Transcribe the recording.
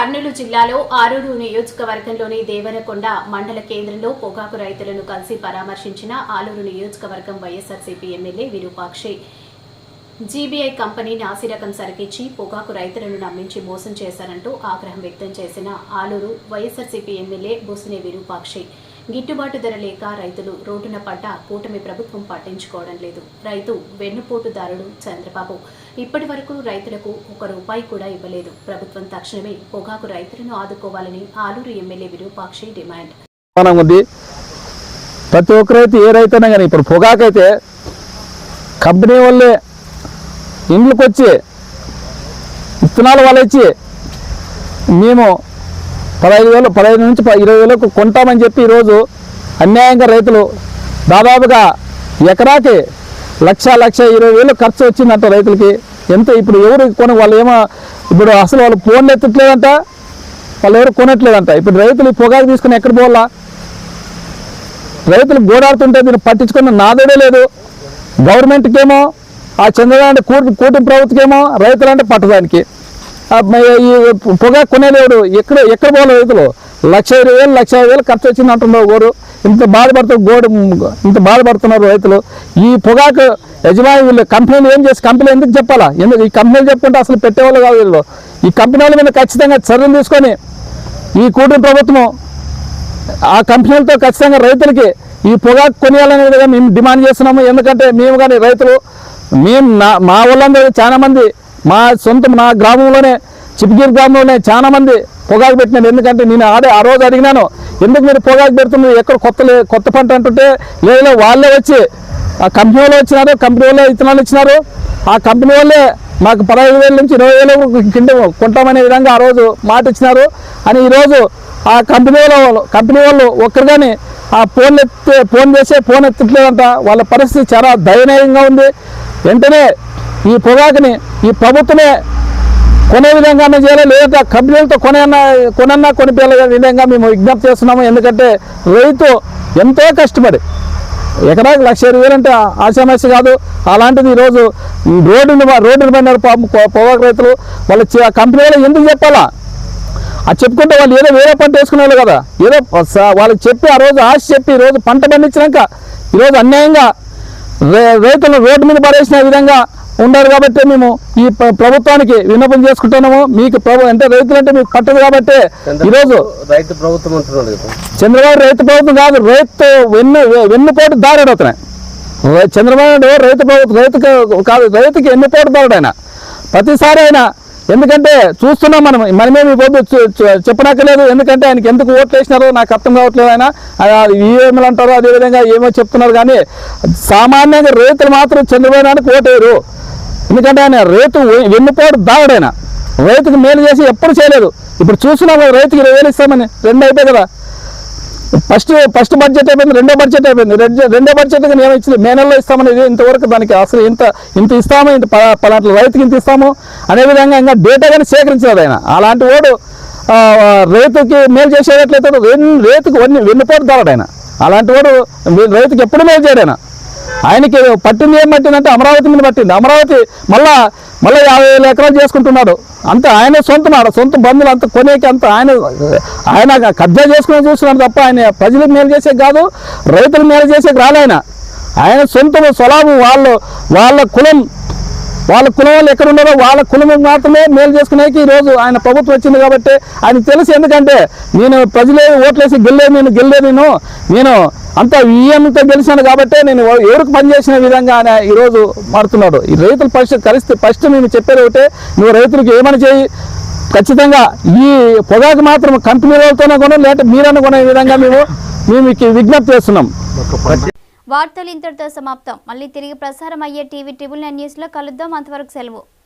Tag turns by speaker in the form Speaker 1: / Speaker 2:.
Speaker 1: కర్నూలు జిల్లాలో ఆరూరు నియోజకవర్గంలోని దేవరకొండ మండల కేంద్రంలో పొగాకు రైతులను కలిసి పరామర్శించిన ఆలూరు నియోజకవర్గం YSRCP MLA Virupakshi. GBI company నాసిరకం సరికిచ్చి పొగాకు రైతులను నమ్మించి మోసం చేశారంటూ ఆగ్రహం వ్యక్తం చేసిన ఆలూరు వైఎస్ఆర్సీపీ ఎమ్మెల్యే బుసినే విరూపాక్షి. గిట్టుబాటు ధర లేక రైతులు రోడ్డున పడ్డ కూటమి ప్రభుత్వం పట్టించుకోవడం లేదు. రైతు వెన్నుపోటుదారుడు చంద్రబాబు. ఇప్పటి వరకు రైతులకు ఒక రూపాయి కూడా ఇవ్వలేదు. ప్రభుత్వం తక్షణమే పొగాకు రైతులను ఆదుకోవాలని ఆలూరు ఎమ్మెల్యే విరూపాక్షి డిమాండ్.
Speaker 2: ఉంది. ప్రతి ఒక్క రైతు ఏ రైతు కానీ ఇప్పుడు పొగాకైతే కంపెనీ వాళ్ళే ఇండ్లకు వచ్చి విత్తనాలు వాళ్ళు ఇచ్చి మేము పదహైదు వేలు పదహైదు నుంచి ఇరవై వేలకు కొంటామని చెప్పి ఈరోజు అన్యాయంగా రైతులు దాదాపుగా ఎకరాకి లక్ష లక్ష ఇరవై వేలు ఖర్చు వచ్చిందంట రైతులకి. ఎంత ఇప్పుడు ఎవరు కొన వాళ్ళు ఏమో ఇప్పుడు అసలు వాళ్ళు ఫోన్లు ఎత్తట్లేదంట వాళ్ళు ఎవరు కొనట్లేదంట. ఇప్పుడు రైతులు ఈ పొగాకు తీసుకుని ఎక్కడ పోవాలా? రైతులు గోడాడుతుంటే దీన్ని పట్టించుకున్న నాదడే లేదు. గవర్నమెంట్కేమో ఆ చంద్రబాబు కూటమి కూటమి ప్రభుత్వకేమో రైతులంటే పట్టదానికి. పొగా కొనేలేడు ఎక్కడ ఎక్కడ పోవాలి రైతులు. లక్ష ఇరవై వేలు లక్ష యాభై వేలు ఖర్చు వచ్చింది అంటున్నారు గోరు ఇంత బాధపడుతున్నారు గోడు ఇంత బాధపడుతున్నారు రైతులు. ఈ పొగాకు యజమాని వీళ్ళు కంపెనీలు ఏం చేసి కంపెనీ ఎందుకు చెప్పాలా? ఎందుకు ఈ కంపెనీలు చెప్పుకుంటే అసలు పెట్టేవాళ్ళు కాదు వీళ్ళు. ఈ కంపెనీల మీద ఖచ్చితంగా చర్యలు తీసుకొని ఈ కూటమి ప్రభుత్వం ఆ కంపెనీలతో ఖచ్చితంగా రైతులకి ఈ పొగాకు కొనియాలనేది మేము డిమాండ్ చేస్తున్నాము. ఎందుకంటే మేము కానీ రైతులు మేము నా మా వాళ్ళందరూ చాలామంది మా సొంత నా గ్రామంలోనే చిప్గిరి గ్రామంలోనే చాలా మంది పొగాకు పెట్టినాను ఎందుకంటే నేను అదే ఆ రోజు అడిగినాను ఎందుకు మీరు పొగాకు పెడుతున్నారు? ఎక్కడ కొత్త కొత్త పంట అంటుంటే లేదా వాళ్ళే వచ్చి ఆ కంపెనీ వాళ్ళు వచ్చినారు కంపెనీ వాళ్ళే విత్తనాలు ఇచ్చినారు. ఆ కంపెనీ వాళ్ళే మాకు పదహైదు వేల నుంచి ఇరవై వేలు కింద కొంటామనే విధంగా ఆ రోజు మాట ఇచ్చినారు. అని ఈరోజు ఆ కంపెనీ వాళ్ళు కంపెనీ వాళ్ళు ఒక్కరు కానీ ఆ ఫోన్ ఎత్తే ఫోన్ చేసే ఫోన్ ఎత్తట్లేదంట. వాళ్ళ పరిస్థితి చాలా దయనీయంగా ఉంది. వెంటనే ఈ పొగాకుని ఈ ప్రభుత్వమే కొనే విధంగా చేయాలి లేదా ఆ కంపెనీలతో కొనన్నా కొనన్నా కొనిపోయే విధంగా మేము విజ్ఞప్తి చేస్తున్నాము. ఎందుకంటే రైతు ఎంతో కష్టపడి ఎకరాకి లక్ష ఇరవై వేలు అంటే కాదు. అలాంటిది ఈరోజు రోడ్డు రోడ్డుని రోడ్డుని పాపం పొగాకు రైతులు వాళ్ళ చి- కంపెనీ వాళ్ళు ఎందుకు చెప్పాలా? అది చెప్పుకుంటే వాళ్ళు ఏదో వేరే పంట వేసుకునే వాళ్ళు కదా. ఏదో వాళ్ళకి చెప్పి ఆ రోజు ఆశ చెప్పి ఈరోజు రోజు పంట పండించినాక ఈరోజు అన్యాయంగా రే- రైతులు రోడ్డు మీద పడేసిన విధంగా ఉన్నారు కాబట్టి మేము ఈ ప్ర- ప్రభుత్వానికి విన్నపం చేసుకుంటున్నాము. మీకు ప్రభు అంటే రైతులు అంటే మీకు పట్టదు కాబట్టి ఈరోజు
Speaker 3: రైతు ప్రభుత్వం అంటున్నాడు కదా.
Speaker 2: చంద్రబాబు రైతు ప్రభుత్వం కాదు రైతు వెన్ను వెన్నుపోటు దారుడు అతనే. చంద్రబాబు నాయుడు రైతు ప్రభుత్వం రైతుకు కాదు రైతుకి ఎన్నుపోటు దారుడు ఆయన. ప్రతిసారి ఆయన ఎందుకంటే చూస్తున్నాం మనం మనమే మీ పొద్దు చెప్పనక్కర్లేదు. ఎందుకంటే ఆయనకి ఎందుకు ఓట్లు వేసినారో నాకు అర్థం కావట్లేదు ఆయన. ఈఎంలు అంటారు అదేవిధంగా ఏమో చెప్తున్నారు. కానీ సామాన్యంగా రైతులు మాత్రం చంద్రబాబు నాయుడుకి ఓటేయరు ఎందుకంటే ఆయన రైతు వెన్నుపోటు దావుడైన రైతుకి రైతుకు మేలు చేసి ఎప్పుడు చేయలేదు. ఇప్పుడు చూస్తున్నాం రైతుకి ఇరవై వేలు ఇస్తామని రెండు అయిపోయి కదా. ఫస్ట్ ఫస్ట్ బడ్జెట్ అయిపోయింది రెండో బడ్జెట్ అయిపోయింది. రెండో బడ్జెట్ మేము ఇచ్చింది మే నెలలో ఇస్తామని ఇది ఇంతవరకు దానికి అసలు ఇంత ఇంత ఇస్తాము ఇంత ప- పలాంటి రైతుకి ఇంత ఇస్తాము అనే విధంగా ఇంకా డేటా కానీ సేకరించలేదు ఆయన. అలాంటి వాడు రైతుకి మేలు చేసేటట్లయితే రైతుకు వన్ని వెన్నుపోతాడు ఆయన. అలాంటి వాడు రైతుకి ఎప్పుడు మేలు చేయడైనా ఆయనకి పట్టింది ఏం పట్టిందంటే అమరావతి మీద పట్టింది. అమరావతి మళ్ళా మళ్ళీ యాభై వేల ఎకరాలు చేసుకుంటున్నాడు. అంత ఆయన సొంతం ఆడ సొంత బంధువులు అంత కొనేకి అంత ఆయన ఆయన కబ్జా చేసుకుని చూస్తున్నాడు తప్ప ఆయన ప్రజలకు మేలు చేసే కాదు రైతులు మేలు చేసేకి రాలేయన ఆయన. ఆయన సొంత స్వలాభం వాళ్ళు వాళ్ళ కులం వాళ్ళ కులం వాళ్ళు ఎక్కడ ఉన్నారో వాళ్ళ కులం మాత్రమే మేలు చేసుకునేకి ఈరోజు ఆయన ప్రభుత్వం వచ్చింది కాబట్టి ఆయన తెలుసు. ఎందుకంటే నేను ప్రజలే ఓట్లేసి గెల్లే నేను గెల్లే నేను. నేను అంతా ఈఎంతో గెలిచాను కాబట్టి నేను ఎవరికి పనిచేసిన విధంగా ఆయన ఈరోజు మారుతున్నాడు. ఈ రైతులు ఫస్ట్ కలిస్తే ఫస్ట్ నేను చెప్పేది ఒకటే నువ్వు రైతులకు ఏమని చేయి ఖచ్చితంగా ఈ పొగాకు మాత్రం కంపెనీలతోనే వాళ్ళతోనే కొను లేదంటే మీరన్న కొనే విధంగా మేము మేము మీకు విజ్ఞప్తి చేస్తున్నాం.
Speaker 4: వార్తలు ఇంతటితో సమాప్తం. మళ్ళీ తిరిగి ప్రసారం అయ్యే టీవీ ట్రిబుల్ నైన్ న్యూస్లో కలుద్దాం. అంతవరకు సెలవు.